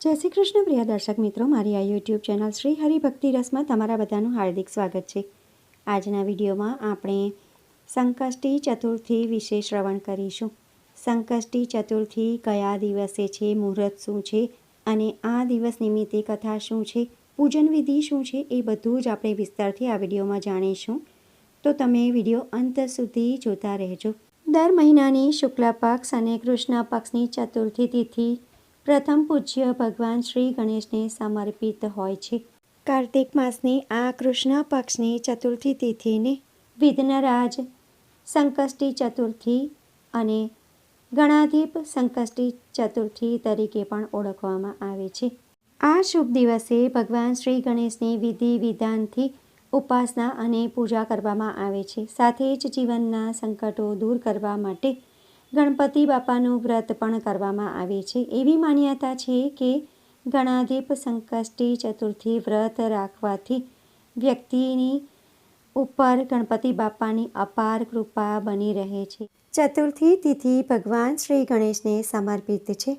જય શ્રી કૃષ્ણ પ્રિય દર્શક મિત્રો, મારી આ યુટ્યુબ ચેનલ શ્રી હરિભક્તિ રસમાં તમારા બધાનું હાર્દિક સ્વાગત છે. આજના વિડીયોમાં આપણે સંકષ્ટી ચતુર્થી વિશે શ્રવણ કરીશું. સંકષ્ટી ચતુર્થી કયા દિવસે છે, મુહૂર્ત શું છે અને આ દિવસ નિમિત્તે કથા શું છે, પૂજન વિધિ શું છે એ બધું જ આપણે વિસ્તારથી આ વિડીયોમાં જાણીશું. તો તમે વીડિયો અંત સુધી જોતા રહેજો. દર મહિનાની શુક્લ પક્ષ અને કૃષ્ણ પક્ષની ચતુર્થી તિથિ પ્રથમ પૂજ્ય ભગવાન શ્રી ગણેશને સમર્પિત હોય છે. કાર્તિક માસની આ કૃષ્ણ પક્ષની ચતુર્થી તિથિને વિઘ્નરાજ સંકષ્ટી ચતુર્થી અને ગણાધીપ સંકષ્ટી ચતુર્થી તરીકે પણ ઓળખવામાં આવે છે. આ શુભ દિવસે ભગવાન શ્રી ગણેશની વિધિ વિધાનથી ઉપાસના અને પૂજા કરવામાં આવે છે. સાથે જ જીવનના સંકટો દૂર કરવા માટે ગણપતિ બાપાનું વ્રત પણ કરવામાં આવે છે. એવી માન્યતા છે કે ગણાધીપ સંકષ્ટી ચતુર્થી વ્રત રાખવાથી વ્યક્તિની ઉપર ગણપતિ બાપાની અપાર કૃપા બની રહે છે. ચતુર્થી તિથિ ભગવાન શ્રી ગણેશને સમર્પિત છે.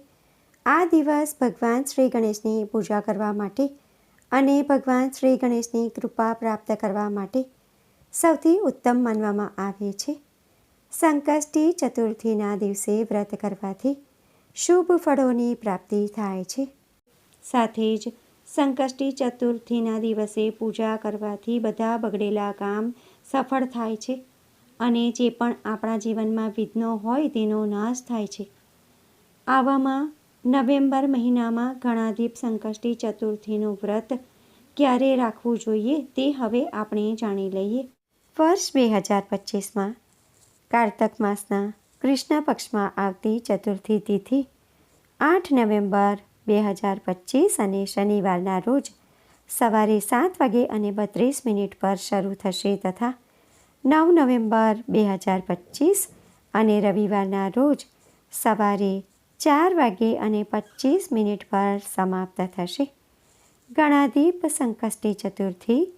આ દિવસ ભગવાન શ્રી ગણેશની પૂજા કરવા માટે અને ભગવાન શ્રી ગણેશની કૃપા પ્રાપ્ત કરવા માટે સૌથી ઉત્તમ માનવામાં આવે છે. સંકષ્ટી ચતુર્થીના દિવસે વ્રત કરવાથી શુભ ફળોની પ્રાપ્તિ થાય છે. સાથે જ સંકષ્ટી ચતુર્થીના દિવસે પૂજા કરવાથી બધા બગડેલા કામ સફળ થાય છે અને જે પણ આપણા જીવનમાં વિઘ્નો હોય તેનો નાશ થાય છે. આવામાં નવેમ્બર મહિનામાં ગણાધીપ સંકષ્ટી ચતુર્થીનું વ્રત ક્યારે રાખવું જોઈએ તે હવે આપણે જાણી લઈએ. વર્ષ બે હજાર પચીસમાં કારતક માસના કૃષ્ણ પક્ષમાં આવતી ચતુર્થી તિથિ આઠ નવેમ્બર બે હજાર પચીસ અને શનિવારના રોજ સવારે સાત વાગે અને બત્રીસ મિનિટ પર શરૂ થશે તથા નવ નવેમ્બર બે હજાર પચીસ અને રવિવારના રોજ સવારે ચાર વાગે અને પચીસ મિનિટ પર સમાપ્ત થશે. ગણાદીપ સંકષ્ટી ચતુર્થી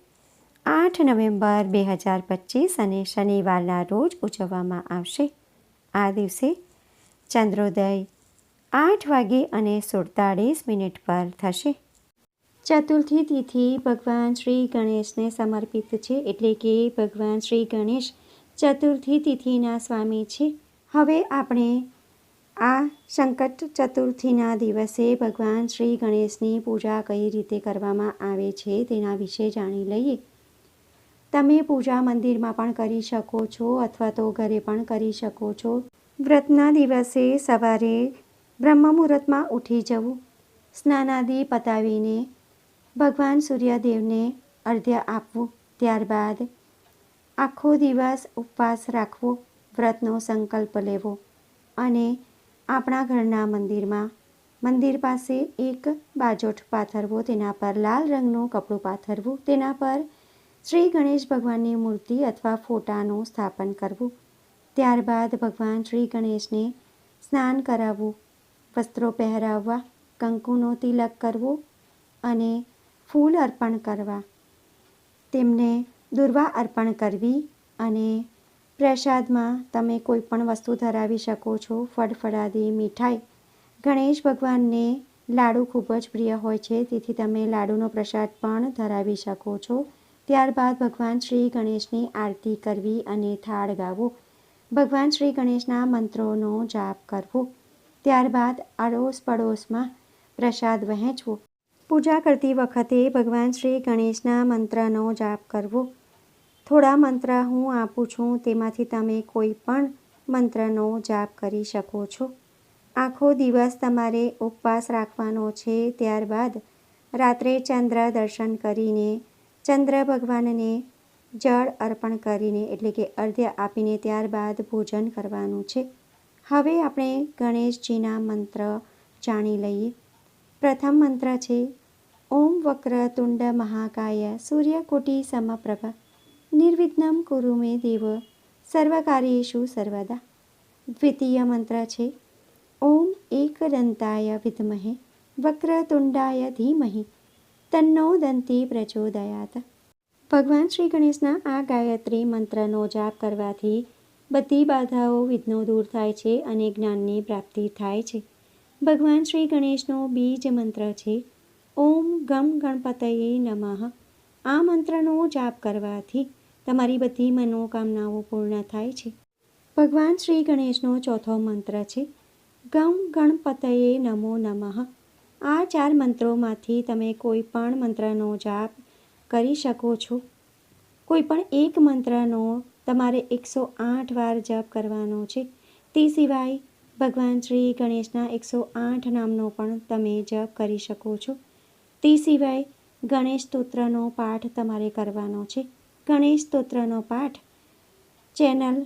આઠ નવેમ્બર બે હજાર પચીસ અને શનિવારના રોજ ઉજવવામાં આવશે. આ દિવસે ચંદ્રોદય આઠ વાગે અને સુડતાળીસ મિનિટ પર થશે. ચતુર્થી તિથિ ભગવાન શ્રી ગણેશને સમર્પિત છે એટલે કે ભગવાન શ્રી ગણેશ ચતુર્થી તિથિના સ્વામી છે. હવે આપણે આ સંકટ ચતુર્થીના દિવસે ભગવાન શ્રી ગણેશની પૂજા કઈ રીતે કરવામાં આવે છે તેના વિશે જાણી લઈએ. તમે પૂજા મંદિરમાં પણ કરી શકો છો અથવા તો ઘરે પણ કરી શકો છો. વ્રતના દિવસે સવારે બ્રહ્મ મુહૂર્તમાં ઉઠી જવું. સ્નાનાદિ પતાવીને ભગવાન સૂર્યદેવને અર્ધ્ય આપવું. ત્યારબાદ આખો દિવસ ઉપવાસ રાખવો, વ્રતનો સંકલ્પ લેવો અને આપણા ઘરના મંદિરમાં, મંદિર પાસે એક બાજોઠ પાથરવો, તેના પર લાલ રંગનું કપડું પાથરવું, તેના પર શ્રી ગણેશ ભગવાનની મૂર્તિ અથવા ફોટાનું સ્થાપન કરવું. ત્યારબાદ ભગવાન શ્રી ગણેશને સ્નાન કરાવવું, વસ્ત્રો પહેરાવવા, કંકુનો તિલક કરવો અને ફૂલ અર્પણ કરવા. તેમને દુર્વા અર્પણ કરવી અને પ્રસાદમાં તમે કોઈ પણ વસ્તુ ધરાવી શકો છો, ફળફળાદી મીઠાઈ. ગણેશ ભગવાનને લાડુ ખૂબ જ પ્રિય હોય છે, તેથી તમે લાડુનો પ્રસાદ પણ ધરાવી શકો છો. ત્યારબાદ ભગવાન શ્રી ગણેશની આરતી કરવી અને થાળ ગાવો. ભગવાન શ્રી ગણેશના મંત્રોનો જાપ કરવો. ત્યારબાદ આડોશ પડોશમાં પ્રસાદ વહેંચવો. પૂજા કરતી વખતે ભગવાન શ્રી ગણેશના મંત્રનો જાપ કરવો. થોડા મંત્ર હું આપું છું, તેમાંથી તમે કોઈ પણ મંત્રનો જાપ કરી શકો છો. આખો દિવસ તમારે ઉપવાસ રાખવાનો છે. ત્યારબાદ રાત્રે ચંદ્ર દર્શન કરીને ચંદ્ર ભગવાનને જળ અર્પણ કરીને, એટલે કે અર્ધ્ય આપીને ત્યારબાદ ભોજન કરવાનું છે. હવે આપણે ગણેશજીના મંત્ર જાણી લઈએ. પ્રથમ મંત્ર છે, ઓમ વક્ર તુંડ મહાકાય સૂર્યકોટી સમપ્રભ, નિર્વિઘ્નમ કુરુ મે દેવ, સર્વકાર્યેશુ સર્વદા. દ્વિતીય મંત્ર છે, ઓમ એકદંતાય વિદ્મહે વક્રતુંડાય ધીમહી તન્નો દંતી પ્રચોદયાત ભગવાન શ્રી ગણેશના આ ગાયત્રી મંત્રનો જાપ કરવાથી બધી બાધાઓ વિઘ્નો દૂર થાય છે અને જ્ઞાનની પ્રાપ્તિ થાય છે ભગવાન શ્રી ગણેશનો બીજ મંત્ર છે ઓમ ગમ ગણપતયે નમઃ આ મંત્રનો જાપ કરવાથી તમારી બધી મનોકામનાઓ પૂર્ણ થાય છે ભગવાન શ્રી ગણેશનો ચોથો મંત્ર છે ગમ ગણપતયે નમો નમઃ આ ચાર મંત્રોમાંથી તમે કોઈ પણ મંત્રનો જાપ કરી શકો છો. કોઈ પણ એક મંત્રનો તમારે એકસો આઠ વાર જપ કરવાનો છે. તે સિવાય ભગવાન શ્રી ગણેશના એકસો આઠ નામનો પણ તમે જપ કરી શકો છો. તે સિવાય ગણેશ સ્તોત્રનો પાઠ તમારે કરવાનો છે. ગણેશ સ્તોત્રનો પાઠ ચેનલ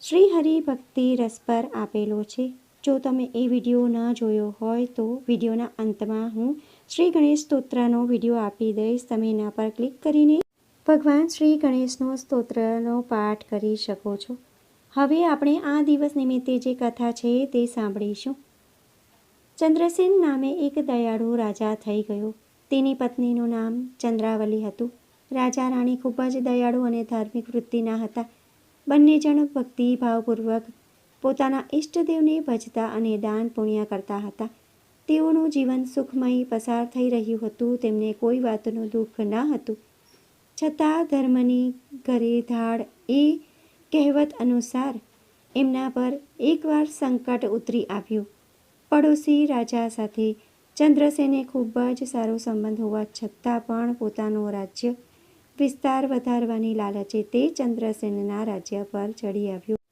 શ્રી હરિ ભક્તિ રસ પર આપેલો છે. જો તમે એ વીડિયો ન જોયો હોય તો વિડીયોના અંતમાં હું શ્રી ગણેશ સ્તોત્રનો વીડિયો આપી દઈશ. તમે એના પર ક્લિક કરીને ભગવાન શ્રી ગણેશનો સ્તોત્રનો પાઠ કરી શકો છો. હવે આપણે આ દિવસ નિમિત્તે જે કથા છે તે સાંભળીશું. ચંદ્રસેન નામે એક દયાળુ રાજા થઈ ગયો. તેની પત્નીનું નામ ચંદ્રાવલી હતું. રાજા રાણી ખૂબ જ દયાળુ અને ધાર્મિક વૃત્તિના હતા. બંને જણ ભક્તિભાવપૂર્વક પોતાના ઈષ્ટદેવને ભજતા અને દાન પુણ્ય કરતા હતા. તેઓનું જીવન સુખમય પસાર થઈ રહ્યું હતું. તેમને કોઈ વાતનું દુઃખ ન હતું. છતાં ધર્મની ઘરે ધાડ એ કહેવત અનુસાર એમના પર એકવાર સંકટ ઉતરી આવ્યું. પડોશી રાજા સાથે ચંદ્રસેને ખૂબ જ સારો સંબંધ હોવા છતાં પણ પોતાનું રાજ્ય વિસ્તાર વધારવાની લાલચે તે ચંદ્રસેનના રાજ્ય પર ચડી આવ્યું.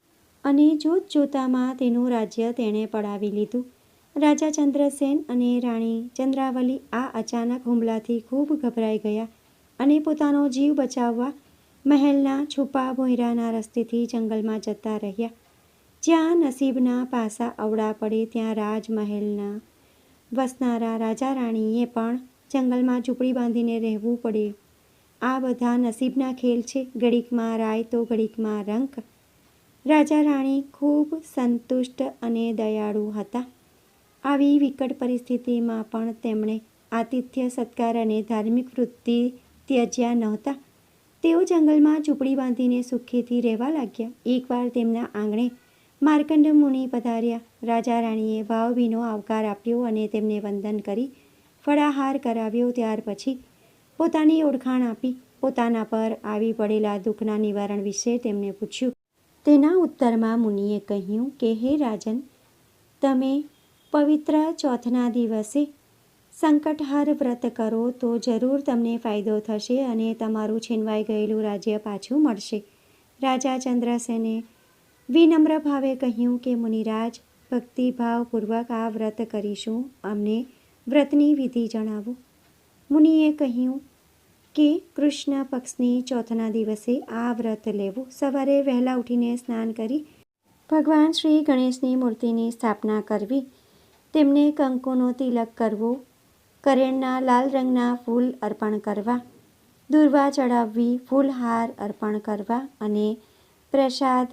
અને જોત જોતામાં તેનું રાજ્ય તેણે પડાવી લીધું. રાજા ચંદ્રસેન અને રાણી ચંદ્રાવલી આ અચાનક હુમલાથી ખૂબ ગભરાઈ ગયા અને પોતાનો જીવ બચાવવા મહેલના છુપા ભોંયરાના રસ્તેથી જંગલમાં જતા રહ્યા. જ્યાં નસીબના પાસા અવળા પડે ત્યાં રાજમહેલના વસનારા રાજા રાણીએ પણ જંગલમાં ઝૂંપડી બાંધીને રહેવું પડે. આ બધા નસીબના ખેલ છે. ઘડીકમાં રાય તો ઘડીકમાં રંક. રાજા રાણી ખૂબ સંતુષ્ટ અને દયાળુ હતા. આવી વિકટ પરિસ્થિતિમાં પણ તેમણે આતિથ્ય સત્કાર અને ધાર્મિક વૃત્તિ ત્યજ્યા નહોતા. તેઓ જંગલમાં ઝૂંપડી બાંધીને સુખેથી રહેવા લાગ્યા. એકવાર તેમના આંગણે માર્કંડ મુનિ પધાર્યા. રાજા રાણીએ ભાવભીનો આવકાર આપ્યો અને તેમને વંદન કરી ફળાહાર કરાવ્યો. ત્યાર પછી પોતાની ઓળખાણ આપી. પોતાના પર આવી પડેલા દુઃખના નિવારણ વિશે તેમને પૂછ્યું તેના ઉત્તરમાં મુનિએ કહ્યું કે, હે રાજન, તમે પવિત્ર ચોથના દિવસે સંકટહાર વ્રત કરો તો જરૂર તમને ફાયદો થશે અને તમારું છીનવાઈ ગયેલું રાજ્ય પાછું મળશે. રાજા ચંદ્રસેને વિનમ્ર ભાવે કહ્યું કે, મુનિરાજ, ભક્તિભાવપૂર્વક આ વ્રત કરીશું. અમને વ્રતની વિધિ જણાવો. મુનિએ કહ્યું કે કૃષ્ણ પક્ષની ચોથના દિવસે આ વ્રત લેવું? સવારે વહેલા ઉઠીને સ્નાન કરી ભગવાન શ્રી ગણેશની મૂર્તિની સ્થાપના કરવી. તેમને કંકુનો તિલક કરવો, કરેણના લાલ રંગના ફૂલ અર્પણ કરવા, દુર્વા ચડાવવી, ફૂલહાર અર્પણ કરવા અને પ્રસાદ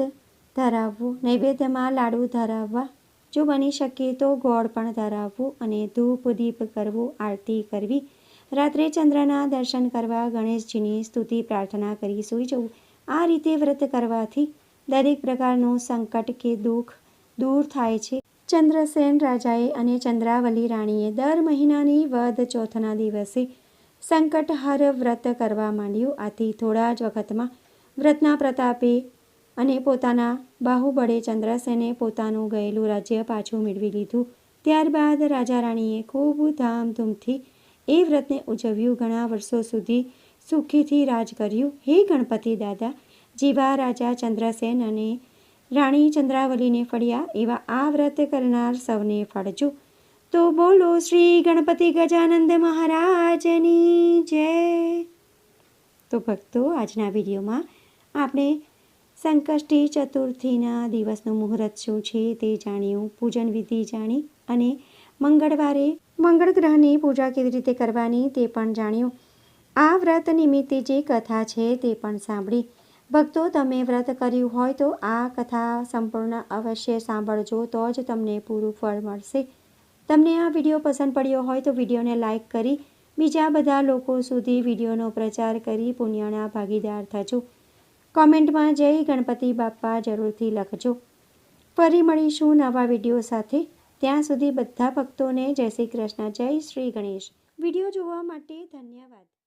ધરાવવું, નૈવેદ્યમાં લાડુ ધરાવવા. જો બની શકે તો ગોળ પણ ધરાવવું અને ધૂપ દીપ કરવું, આરતી કરવી. રાત્રે ચંદ્રના દર્શન કરવા ગણેશજીની સ્તુતિ, પ્રાર્થના કરી સૂઈ જવું. આ રીતે વ્રત કરવાથી દરેક પ્રકારનું સંકટ કે દુઃખ દૂર થાય છે. ચંદ્રસેન રાજાએ અને ચંદ્રાવલી રાણીએ દર મહિનાની વધ ચોથના દિવસે સંકટહર વ્રત કરવા માંડ્યું. આથી થોડા જ વખતમાં વ્રતના પ્રતાપે અને પોતાના બાહુબળે ચંદ્રસેને પોતાનું ગયેલું રાજ્ય પાછું મેળવી લીધું. ત્યારબાદ રાજા રાણીએ ખૂબ ધામધૂમથી એ વ્રતને ઉજવ્યું ઘણા વર્ષો સુધી સુખીથી રાજ કર્યું. હે ગણપતિ દાદા, જેવા રાજા ચંદ્રસેન અને રાણી ચંદ્રાવલીને ફળ્યા એવા આ વ્રત કરનાર સૌને ફળજો. તો બોલો શ્રી ગણપતિ ગજાનંદ મહારાજની જય. તો ભક્તો, આજના વિડીયોમાં આપણે સંકષ્ટી ચતુર્થીના દિવસનું મુહૂર્ત શું છે તે જાણ્યું, પૂજન વિધિ જાણી અને મંગળવારે મંગળ ગ્રહની પૂજા કેવી રીતે કરવાની તે પણ જાણ્યું. આ વ્રત નિમિત્તે જે કથા છે તે પણ સાંભળી. ભક્તો, તમે વ્રત કર્યું હોય તો આ કથા સંપૂર્ણ અવશ્ય સાંભળજો, તો જ તમને પૂરું ફળ મળશે. તમને આ વીડિયો પસંદ પડ્યો હોય તો વિડીયોને લાઇક કરી, બીજા બધા લોકો સુધી વિડીયોનો પ્રચાર કરી પુણ્યના ભાગીદાર થજો. કોમેન્ટમાં જય ગણપતિ બાપ્પા જરૂરથી લખજો. ફરી મળીશું નવા વીડિયો સાથે. ત્યાં સુધી બધા ભક્તોને જય શ્રી કૃષ્ણ જય શ્રી ગણેશ. વીડિયો જોવા માટે ધન્યવાદ.